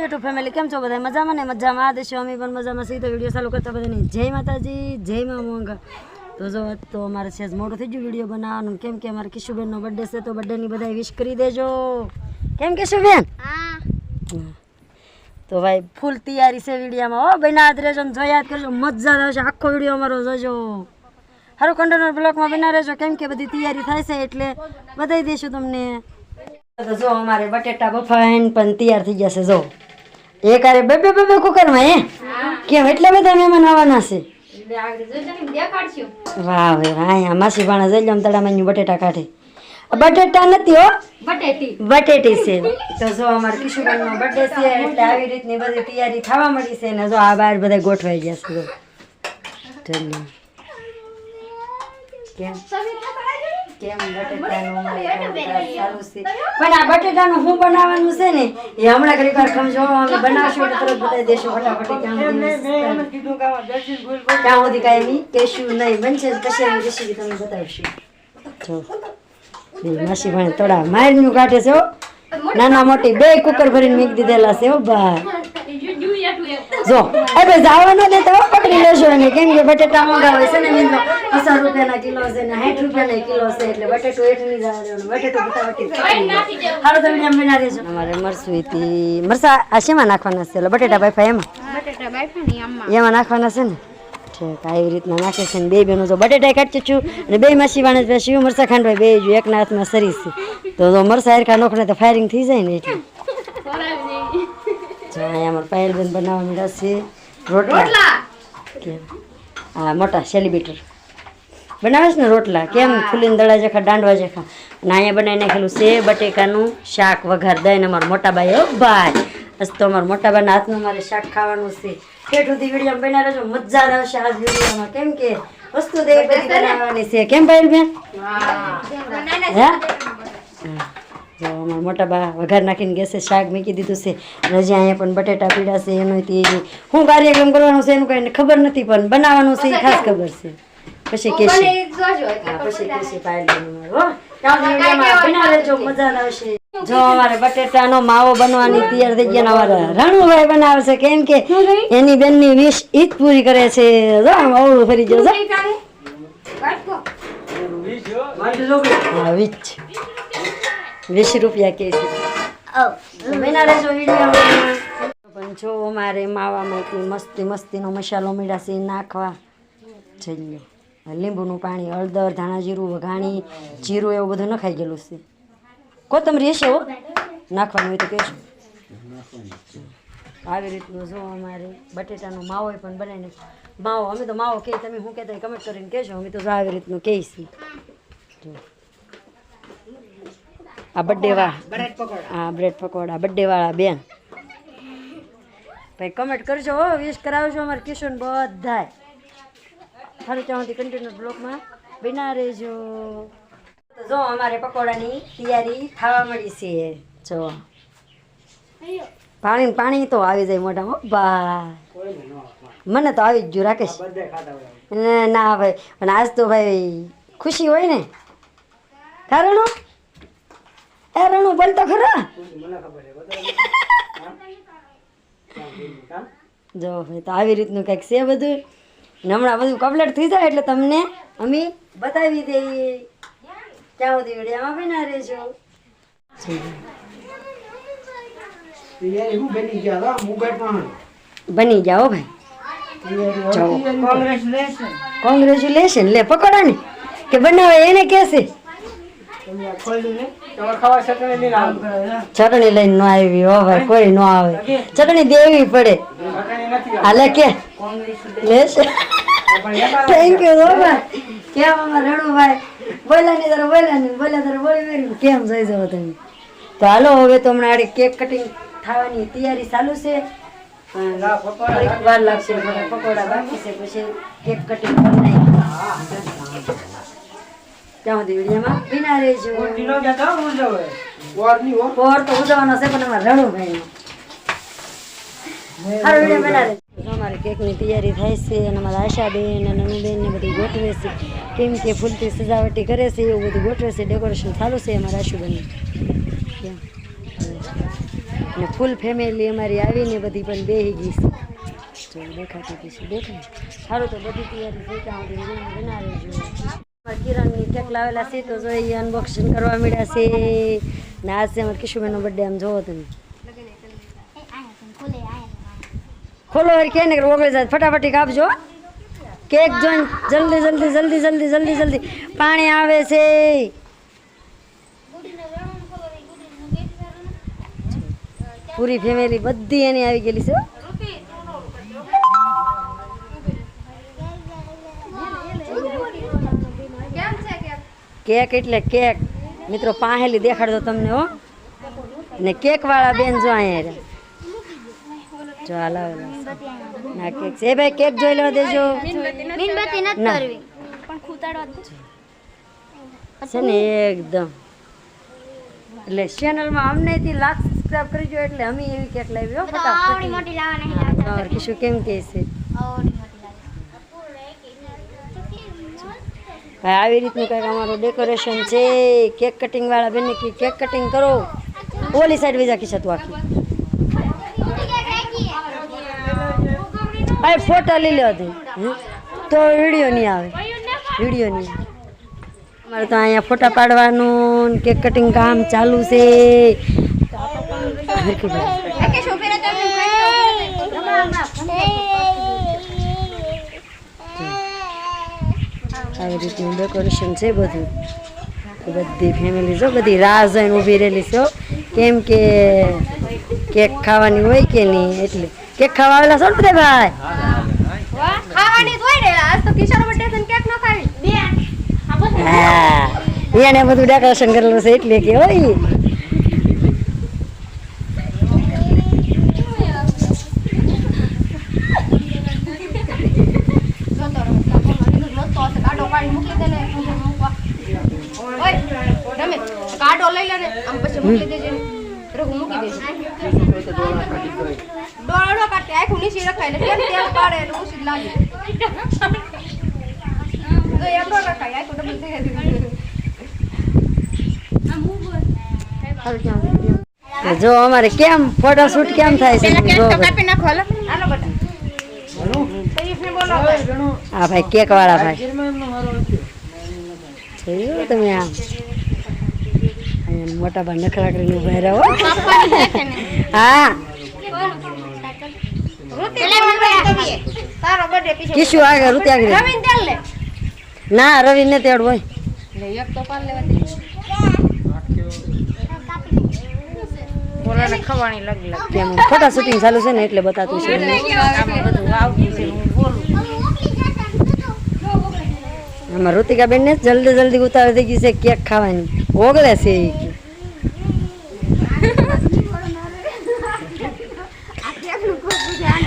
YouTube family કેમ છો બધા મજામાં ને? મજામાં. આ દેશો અમે પણ મજામાં. સીધો વીડિયો ચાલુ કરતા બધાને જય માતાજી જય મા મોંઘા તો જો તો અમારે છે મોટું થઈ ગયું વીડિયો બનાવવાનું. કેમ કે અમારે કિશુબેનનો બર્થડે છે તો બર્થડેની બધા વિશ કરી દેજો. કેમ કિશુબેન. તો ભાઈ ફૂલ તૈયારી છે વિડીયોમાં. હો બના હાથ રહેજો જો યાદ કરજો. મજા આવશે. આખો વીડિયો અમારો જોજો. હારું કન્ટેનર બ્લોકમાં બના રહેજો. કેમ કે બધી તૈયારી થાય છે એટલે બતાવી દઈશું તમને. તો જો અમારે બટેટા બફાઈને પણ તૈયાર થઈ ગયા છે જો. એક અરે બે બે બે કુકરમાં હે? કેમ એટલા બધા મહેમાન આવવાના છે? વાહ વાહ અહીંયા માસી ભાણા જઈ લમ તળામાં બટેટા કાઢે. બટેટા નથી હો? બટેટી. બટેટી છે. તો જો અમારે કિશોરનો બર્થડે છે એટલે આવી રીતની બધી તૈયારી થવા મળી છે ને જો આ બહાર બધા ગોઠવાઈ ગયા છે. કેમ? કેમ બટેટાનું ચાલુ છે? પણ આ બટેટાનું શું બનાવવાનું છે ને એ હમણાં ઘડી વાર સમજો અમે બનાવશું એટલે તરત બતાવી દેશું ફટાફટ ક્યાં સુધી કાંઈ એની કહેશું નહીં. બનશે પછી રેસીપી તમને બતાવશું. જો એ માસી ભાણે તોડા મારનું કાઢે છે હો. નાના મોટી બે કુકર ભરીને મીક દીધેલા છે ઓ બા જો અરે જવાનો ને તો પકડી લેજો એને. કેમ કે બટેટા મોંઘા હોય છે ને મિત્રો? પચાસ રૂપિયાના કિલો છે ને સાઠ રૂપિયાના કિલો છે એટલે બટેટું નહીં જવા દેવાનું. બટેટું ફટાફટી હાલો તમે જેમ બના દેજો અમારે મરસું હતી મરસા આ શેમાં નાખવાના છે? એટલે બટેટા બાફા એમાં? એમાં નાખવાના છે ને? ઠીક આવી રીતના નાખે છે ને બે બેનો જો બટેટા કાઢી છું અને બે માસી વાણે જ શિવ મરસા ખાંડવાય બે જો એકના હાથમાં સરી છે. તો જો મરસા હરખા નોખને તો ફાયરિંગ થઈ જાય ને એટલે. અહીંયા અમારે પાયલબેન બનાવવા મળ્યા છે. રોટલા. કેમ? હા મોટા સેલિબ્રેટર બનાવે છે ને રોટલા? કેમ? ફૂલીને દડા જેખા દાંડવા જેખા. અને અહીંયા બનાવી નાખેલું છે બટેકાનું શાક વઘાર. દઈને અમારા મોટા ભાઈ હો ભાઈ. બસ તો અમારા મોટાભાઈના હાથનું મારે શાક ખાવાનું છે. ઠેઠ સુધી વીડિયો બના રહેજો મજા આવશે આ વિડીયોમાં. કેમ કે વસ્તુ દેવ બધી બનાવવાની છે. કેમ ભાઈ હે. હા. જો અમારા મોટા બા વઘાર નાખીને ગેસે શાક મૂકી દીધું છે. રજા અહીંયા પણ બટેટા પીડા છે એનો તે શું કાર્યક્રમ કરવાનું છે એનું કઈ ખબર નથી પણ બનાવવાનું છે ખાસ ખબર છે. પછી કેશે પછી કેશે હો. બના મજા આવશે. જો અમારે બટેટાનો માવો બનવાની તૈયાર થઈ ગયા અમારે રણુભાઈ બનાવે છે. કેમ કે એની બેનની વિશ ઈદ પૂરી કરે છે. જો અવળું ફરી જશે વીસ રૂપિયા કે છે. પણ જો અમારે માવામાં એટલી મસ્તી મસ્તીનો મસાલો છે નાખવા. જઈએ. લીંબુનું પાણી હળદર ધાણા જીરું વઘાણી જીરું એવું બધું નખાઈ ગયેલું છે. કોથમરી હશે હો? નાખવાનું હોય તો કહેશું આવી રીતનું જો અમારે બટેટાનો માવો પણ બનાવીને માવો, અમે તો માવો કહે તમે શું કહેતા કમેન્ટ કરીને કહેશો અમે તો આવી રીતનું કહીશું. આ બર્થડે વાળા. હા બ્રેડ પકોડા. બર્થડે વાળા બેન. ભાઈ કમેન્ટ કરજો હો વિશ કરાવજો અમારે કિશન બધાય. સારું સુધી કન્ટિન્યુ બ્લોકમાં બિના રહેજો. જો અમારે પકોડાની તૈયારી થવા મળી છે. જો. પાણી પાણી તો આવી જાય મોઢામાં બા મને તો આવી જ ગયું રાકેશ ના, ના ભાઈ પણ આજ તો ભાઈ ખુશી હોય ને. કારણો એ રણુ બોલતો ખરા. જો ભાઈ તો આવી રીતનું કંઈક છે બધું. ને હમણાં બધું કમ્પ્લીટ થઈ જાય એટલે તમને અમે બતાવી દઈએ. ત્યાં સુધી વિડીયોમાં બના રહેજો. બની જાઓ. ભાઈ કોંગ્રેચ્યુલેશન લે પકડો ને. કે બનાવે એને કેસે ચટણી લઈને નો આવી હો ભાઈ કોઈ નો આવે. ચટણી દેવી પડે. હાલે કે. લેશે. થેન્ક યુ હો ભાઈ. કેમ રડું રણુભાઈ બોલ્યા ની તારે બોલ્યા ની બોલ્યા તારે બોલી કેમ જઈ જાવ તમે? તો હાલો હવે તો હમણાં આડે કેક કટિંગ થવાની તૈયારી ચાલુ છે. વાર લાગશે પકોડા બાકી છે પછી કેક કટિંગ કરી ત્યાં સુધી વિડીયોમાં બિના રહેજો. પોર તો ઉજવવાનો છે પણ અમારે રણુભાઈ સારો વીડિયો બનાવે કેકની તૈયારી થાય છે અને અમારા આશાબેન અને નનુબેનને બધું ગોઠવે છે. કેમ કે ફૂલથી સજાવટી કરે છે, એવું બધું ગોઠવે છે, ડેકોરેશન ચાલુ છે અમારા આશુબેન કેમ? ને ફૂલ ફેમિલી અમારી આવીને બધી પણ બેહી ગઈ છે. દેખાતી શું દેખાય? સારું તો બધી તૈયારી થઈ ત્યાં બનાવી જો કિરણની કેક લાવેલા છે, તો જોઈએ અનબોક્સિંગ કરવા મળ્યા છે. ને આજે છે અમારે કિશુબેનનો બર્થડે આમ જોવો તમે. ખોલો વળી કે ને ઓગળી જાય ફટાફટી કાપજો. કેક જોઈન જલ્દી જલ્દી જલ્દી જલ્દી જલ્દી જલ્દી. પાણી આવે છે. પૂરી ફેમિલી બધી એની આવી ગયેલી છે કેક એટલે કેક. મિત્રો પાહેલી દેખાડજો તમને હો. ને કેક વાળા બેન જો અહીંયા. જો હાલ ના કેક છે. એ ભાઈ કેક જોઈ લેવા દેજો. મીણબત્તી નથી કરવી. પણ ખૂતાડવા છે ને એકદમ. એટલે ચેનલમાં અમને થી લાખ સબસ્ક્રાઇબ કરજો એટલે અમે એવી કેક લાવી હો આવડી ફટાફટ. મોટી લાવવા નહીં લાવતા. તમારે કિશુ કેમ કે છે? ભાઈ આવી રીતનું કંઈક અમારું ડેકોરેશન છે. કેક કટિંગ વાળા બેન કે કેક કટિંગ કરો. ઓલી સાઈડ બીજા ખીચા તું આખી. ભાઈ ફોટો લઈ લો તું વીડિયો નહીં આવે. વીડિયો નહીં. અમારે તો અહીંયા ફોટા પાડવાનું કેક કટિંગ કામ ચાલુ છે. આવી રીતનું ડેકોરેશન છે બધું. બધી ફેમિલી જો બધી રાહ જોઈને ઊભી રહેલી છો કેમ કે કેક ખાવાની હોય કે નહીં એટલે કેક ખાવા આવેલા છો ને ભાઈ? ખાવાની હોય ને આજ તો કિશોર બર્થડે છે કેક ન ખાવી. બે. હા એને બધું ડેકોરેશન કરેલું છે એટલે કે હોય. કાઢો લઈ લે ને આમ પછી મૂકી દેજે ને. રઘુ મૂકી દેજે ડોળો કાઢે રખાય એટલે કેમ તેલ પાડે એટલે ઉછી લાગે. જો એમ ન રખાય આખું ડબલ થઈ તો જો અમારે કેમ ફોટો શૂટ કેમ થાય છે કાપી નાખો હાલો. હાલો બટા. શરીફને આ ભાઈ કેક વાળા ભાઈ. જોયું તમે આમ? મોટા ભાઈ નખરા કરીને ઊભા રહ્યો હા. તારો બર્થડે પીછે કિશુ આગળ રૂતી આગળ રવીન તેલ લે. ના રવિ ને તેડ હોય. લે એક તો પાર લેવા દે. બોલાને ખવાણી લાગી લાગે. કેમ? ફોટા શૂટિંગ ચાલુ છે ને એટલે બતાતું છે. આમાં બધું આવતું છે હું બોલું. આમાં ઋતિકા બેન ને જલ્દી જલ્દી ઉતાવળ થઈ ગઈ છે કેક ખાવાની. ઓગળે છે ઈ કે.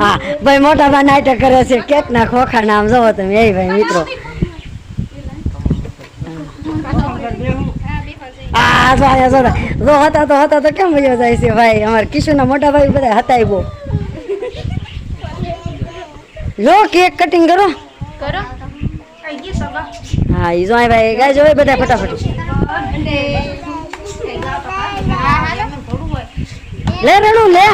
હા ભાઈ મોટા ભાઈ નાટક કરે છે. કેક ના ખોખા નામ જોવો તમે. એ ભાઈ મિત્રો. આ જો આયા જો જો હતા તો હતા તો કેમ વયો જાય છે ભાઈ? અમાર કિશુના મોટા ભાઈ બધા હતા બહુ લો કેક કટિંગ કરો. હા ઈ જો ભાઈ ગાય જો બધા ફટાફટ. લે રણું લે.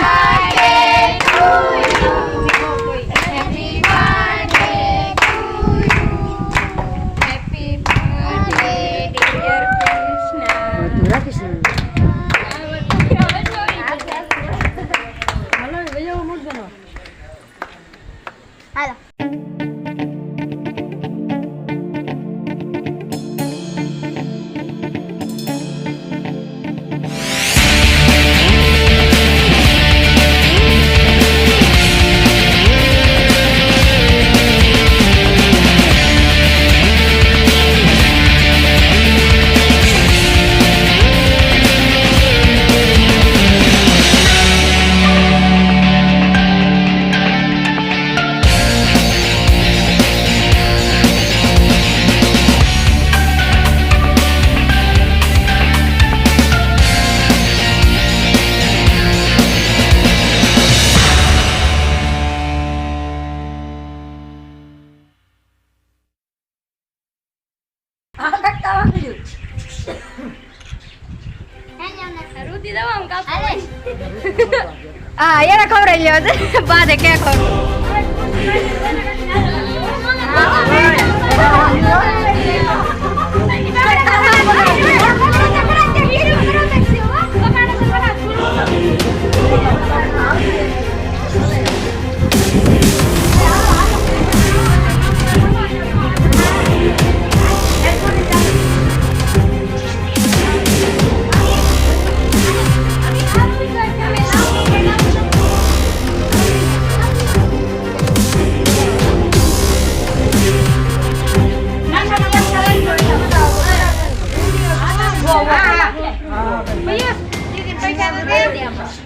આ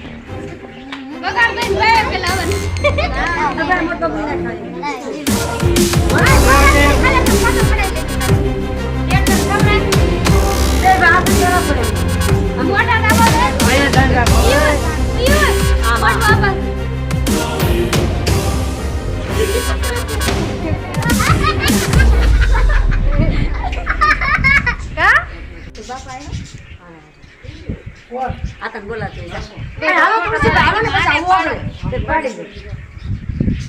તને બોલાતો એ હાલો તો પછી હાલો ને પછી. તે પાડી દે.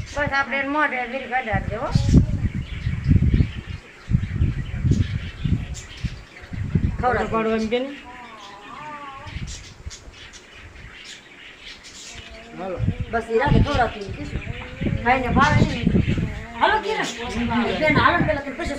બસ આપણે મોઢે વીર કાઢા દેવો ખવડા પાડો એમ કે ને હાલો બસ ખવડાવતી ખવડાતી કે ખાઈને ભાવે નહીં. હાલો કિરણ. બેન, હાલો પેલા તો પછી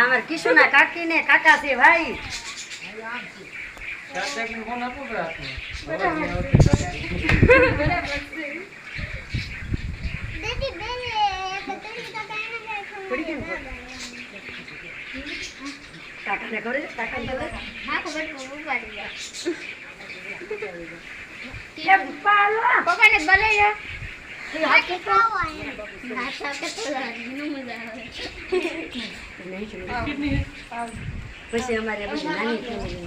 અમારે કિશુના કાકી ને કાકા છે ભાઈ કાકાને ખબર છે? કાકાને ખબર? પપ્પાને હે? હાલો ને આ પીઝા હા દીધા હો બે તારે મળી આવે ને મજા આવતી બધા બધી અમારે પછી નાની બતાવી ખાલી.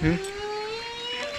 ભાઈ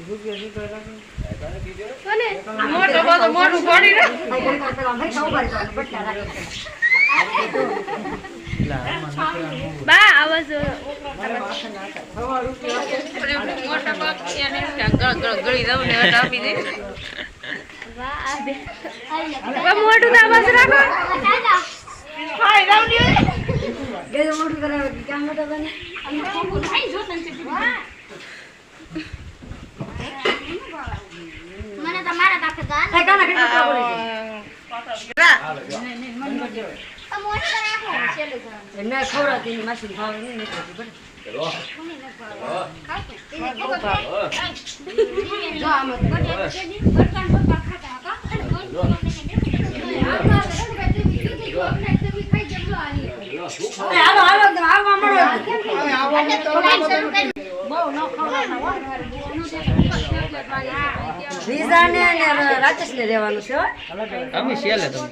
જઈ રહ્યા. મોટો બધો મોટું ને આપી બા આવાજ મોટું આવાજ રાખો. મોટું કરાવે ક્યાં મોટા બને મને તમારા પાસે ગાલ એ કાના કેટલા બોલે તો મોટી રાખો છેલ્લું ગાલ છે હાલો હાલો આવવા મળો. રીઝા ને રાકેશ ને રહેવાનું છે અમે શેલે તમે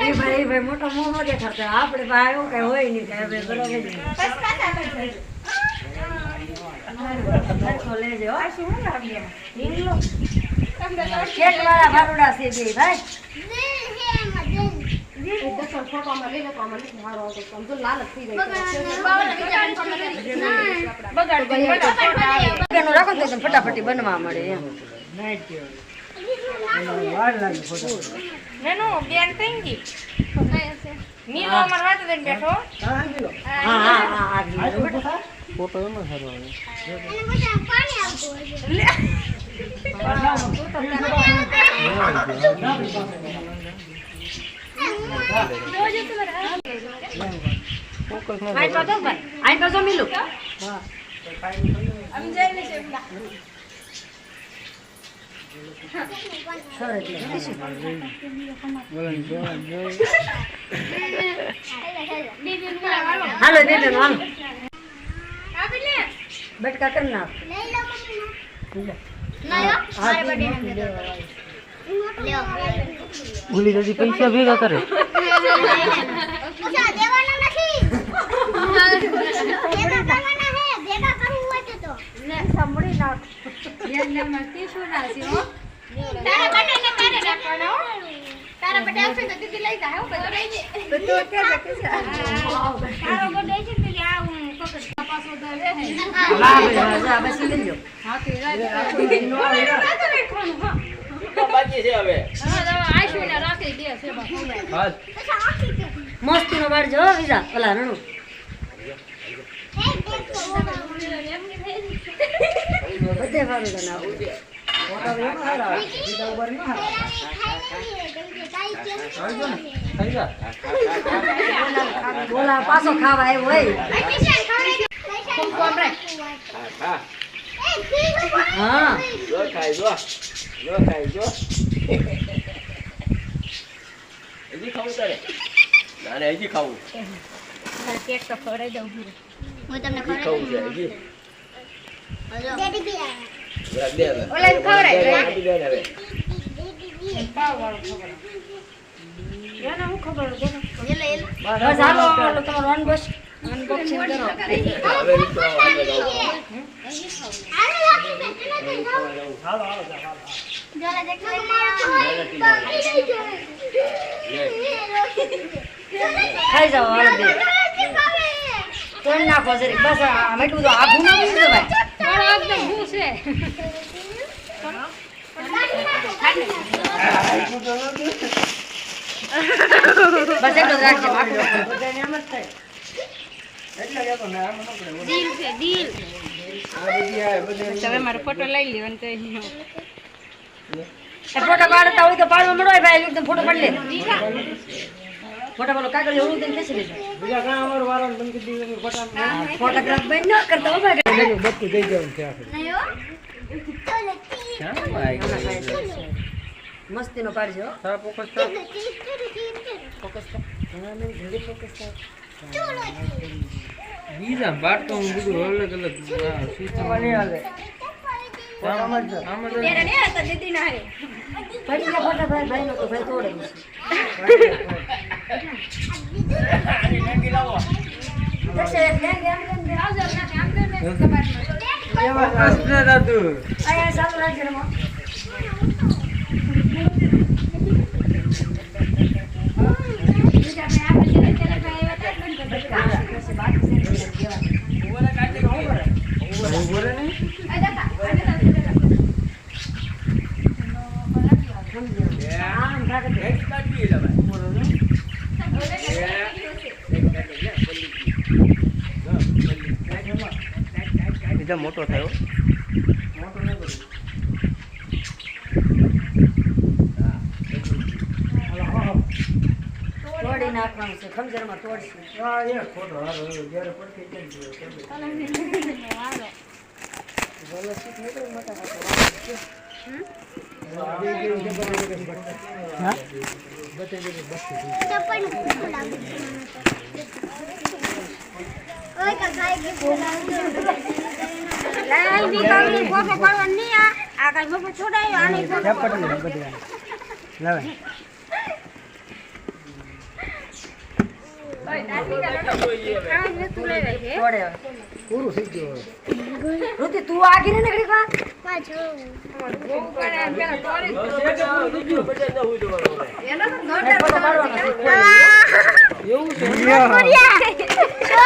એ ભાઈ એ ભાઈ મોટો મોં દેખાતો આપણે ભાઈ એવું કઈ હોય નહીં કઈ બરોબર ભાઈ. દર્શન ફોટોમાં લઈ લે તો આમાં નથી સારો સમજો લાલચ થઈ જાય એનું રાખો ને તો ફટાફટી બનવા મળે એમ. ગઈ? નીલો અમાર વાત દઈને બેઠો હા નહીં લો હા લો? હાલો હાલો બટકા કરી નાખ ભૂલી જતી પૈસા ભેગા કરે હે બાકી છે હવે. હાલ મસ્તી નો બાર જો વિજા પેલા રણુ. બધે જા બોલા પાછો ખાવા આવ્યો હોય. હા. હા. જો ખાઈ જો. જો ખાઈ જો. હજી ખાવું તારે? ના ના હજી ખાવું. હું તમને હજી ખાવું છે હજી. બસ હાલો હાલો. તમારો અન બસ અનબોક્સિંગ ના હવે બસ જાઓ. તને તો જાવ જોલા દેખ ખાઈ જાઓ હાલો બે તોડ નાખો જરીક બસ એટલું બધું. આઘું ના મૂકી દેવાય બસ એટલું જ રાખજે બાકી એ ફોટો પાડતા હોય તો પાડવા મળો ભાઈ એકદમ ફોટો પાડી લે. ફોટા બોલો કાગળ એવું તેમ ખેંચી લેજો. બીજા કા અમારું વાળા બંધ કરી દીધો ફોટા ફોટોગ્રાફ બેન ન કરતા હો ભાઈ. બધું દઈ દેવું છે આખું મસ્તી નો પાડજો સા ફોકસ કર ફોકસ કર હા. મેં ઘડી ફોકસ કર બીજા બાર તો હું બધું અલગ અલગ સિસ્ટમ આમાં જ આમાં જ પડી ગયા ફોટા ભાઈ ભાઈ નો તો ભાઈ તોડે જશે લેંગે આમ લેંગે આવજો આમ લેંગે એવા શાસ્ત્ર હતું અહીંયા ચાલુ રાખજો રમો ઊભો રે ને આમ રાખજો એક કાઢી લે ભાઈ. બીજા મોટો થયો. તોડી નાખવાનું છે ખમજરમાં તોડશું. હા? એ ખોટો હારો જ્યારે પડતી કેમ ઋતિ તું આગી ને બધા દાંતી કાઢી.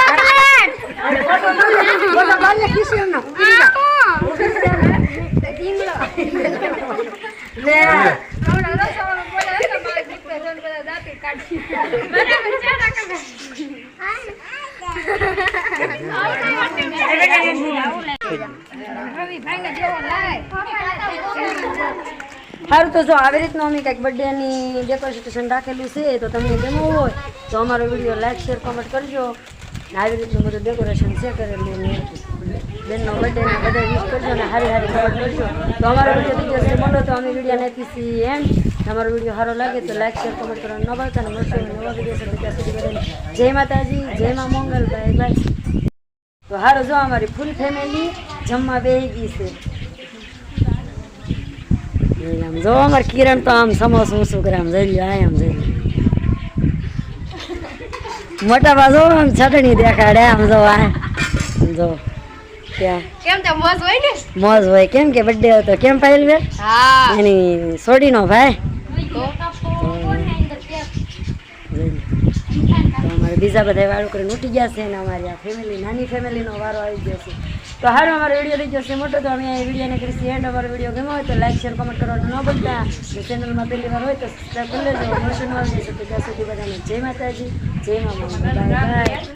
બરાબર છે, સારું તો જો આવી રીતનું અમે કંઈક બર્થડેની ડેકોરેશન રાખેલું છે, તો તમને ગમવું હોય તો અમારો વીડિયો લાઈક શેર કોમેન્ટ કરજો. આવી રીતનું બધું ડેકોરેશન છે કરેલું બેનનો બર્થડે બધા વિશ કરજો ને હારી હારી ખબર કરજો તો અમારો વીડિયો જશે મોટો તો અમે વીડિયો નાખી છીએ એમ. તમારો વીડિયો સારો લાગે તો લાઈક શેર કમેન્ટ કરવાનું ન ભૂલતા ને મળશે નવા વીડિયો સાથે ત્યાં સુધી બધાને. જય માતાજી, જય મા મંગલ બાય તો હારો જો અમારી ફૂલ ફેમિલી જમવા બેહી ગઈ છે. આમ જો અમારે કિરણ તો આમ સમોસું, શું કરે આમ જઈ લ્યો આમ જઈ લ્યો. મોટા બાજુ આમ ચટણી દેખાડે આમ જો આ જો. કેમ તે મોજ હોય ને? મોજ હોય. કેમ કે બર્થડે હતો? કેમ પાયલ બે હા. એની સોડીનો ભાઈ. અમારે બીજા બધા વાળું કરીને ઉઠી ગયા છે અને અમારી આ ફેમિલી નાની ફેમિલીનો વારો આવી ગયો છે. તો હારો, અમારો વીડિયો થઈ જશે મોટો, તો અમે વિડીયોને કરીશું એન્ડ અમારો વીડિયો ગમ્યો હોય તો લાઈક શેર કોમેન્ટ કરવાનું ન ભૂલતા. ચેનલમાં પહેલી વાર હોય તો સબસ્ક્રાઈબ કરી લેજો. મોશન નવા વીડિયો ત્યાં સુધી બધાને જય માતાજી, જય મા બાય બાય